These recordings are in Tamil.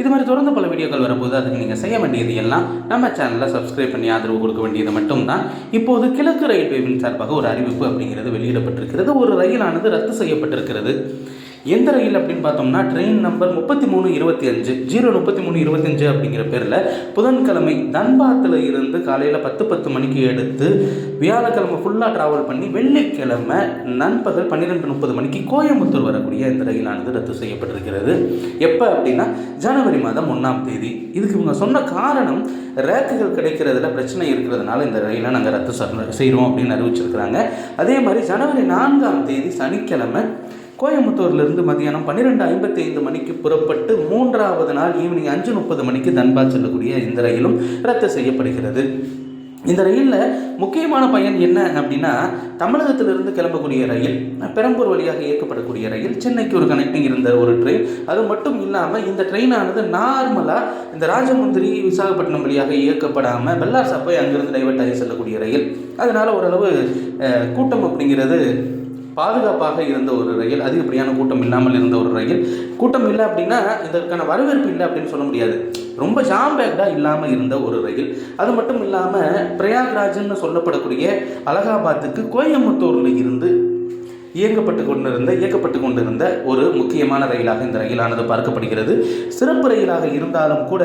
இது மாதிரி தொடர்ந்து பல வீடியோக்கள் வரும்போது அதுக்கு நீங்கள் செய்ய வேண்டியது எல்லாம் நம்ம சேனலை சப்ஸ்கிரைப் பண்ணி ஆதரவு கொடுக்க வேண்டியது மட்டும்தான். இப்போது கிழக்கு ரயில்வேவின் சார்பாக ஒரு அறிவிப்பு அப்படிங்கிறது வெளியிடப்பட்டிருக்கிறது. ஒரு ரயிலானது ரத்து செய்யப்பட்டிருக்கிறது. எந்த ரயில் அப்படின்னு பார்த்தோம்னா ட்ரெயின் நம்பர் முப்பத்தி மூணு இருபத்தி அஞ்சு ஜீரோ முப்பத்தி மூணு இருபத்தஞ்சு அப்படிங்கிற பேரில் புதன்கிழமை தன்பாத்தில் இருந்து காலையில் பத்து பத்து மணிக்கு எடுத்து வியாழக்கிழமை ஃபுல்லாக ட்ராவல் பண்ணி வெள்ளிக்கிழமை நண்பகல் பன்னிரெண்டு முப்பது மணிக்கு கோயம்புத்தூர் வரக்கூடிய இந்த ரயிலானது ரத்து செய்யப்பட்டிருக்கிறது. எப்போ அப்படின்னா ஜனவரி மாதம் ஒன்றாம் தேதி. இதுக்கு இவங்க சொன்ன காரணம் ரேக்குகள் கிடைக்கிறதுல பிரச்சனை இருக்கிறதுனால இந்த ரயிலை நாங்கள் ரத்து செய்கிறோம் அப்படின்னு அறிவிச்சிருக்கிறாங்க. அதே மாதிரி ஜனவரி நான்காம் தேதி சனிக்கிழமை கோயம்புத்தூர்லேருந்து மதியானம் பன்னிரெண்டு ஐம்பத்தி ஐந்து மணிக்கு புறப்பட்டு மூன்றாவது நாள் ஈவினிங் அஞ்சு முப்பது மணிக்கு தன்பாத் செல்லக்கூடிய இந்த ரயிலும் ரத்து செய்யப்படுகிறது. இந்த ரயிலில் முக்கியமான பயன் என்ன அப்படின்னா தமிழகத்திலிருந்து கிளம்பக்கூடிய ரயில் பெரம்பூர் வழியாக இயக்கப்படக்கூடிய ரயில் சென்னைக்கு ஒரு கனெக்டிங் இருந்த ஒரு ட்ரெயின் அது மட்டும் இல்லாமல் இந்த ட்ரெயினானது நார்மலாக இந்த ராஜமுந்திரி விசாகப்பட்டினம் வழியாக இயக்கப்படாமல் பெல்லார் சப்போய் அங்கிருந்து டைவர்ட் ஆகி செல்லக்கூடிய ரயில். அதனால் ஓரளவு கூட்டம் அப்படிங்கிறது பாதுகாப்பாக இருந்த ஒரு ரயில் அதிகப்படியான கூட்டம் இல்லாமல் இருந்த ஒரு ரயில். கூட்டம் இல்லை அப்படின்னா இதற்கான வரவேற்பு இல்லை அப்படின்னு சொல்ல முடியாது. ரொம்ப ஜாம்பேக்டாக இல்லாமல் இருந்த ஒரு ரயில். அது மட்டும் இல்லாமல் பிரயாக்ராஜ்னு சொல்லப்படக்கூடிய அலகாபாத்துக்கு கோயம்புத்தூரில் இருந்து இயக்கப்பட்டு கொண்டிருந்த இயக்கப்பட்டு கொண்டிருந்த ஒரு முக்கியமான ரயிலாக இந்த ரயிலானது பார்க்கப்படுகிறது. சிறப்பு ரயிலாக இருந்தாலும் கூட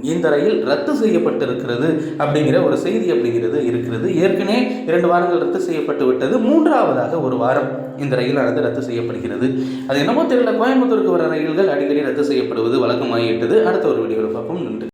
இந்த ரயில் ரத்து செய்யப்பட்டிருக்கிறது அப்படிங்கிற ஒரு செய்தி அப்படிங்கிறது இருக்கிறது. ஏற்கனவே இரண்டு வாரங்கள் ரத்து செய்யப்பட்டு விட்டது. மூன்றாவதாக ஒரு வாரம் இந்த ரயிலானது ரத்து செய்யப்படுகிறது. அது என்னமோ தெரியல. கோயம்புத்தூருக்கு வர ரயில்கள் அடிக்கடி ரத்து செய்யப்படுவது வழக்கமாகிவிட்டது. அடுத்த ஒரு வீடியோவில் பார்ப்போம். நன்றி.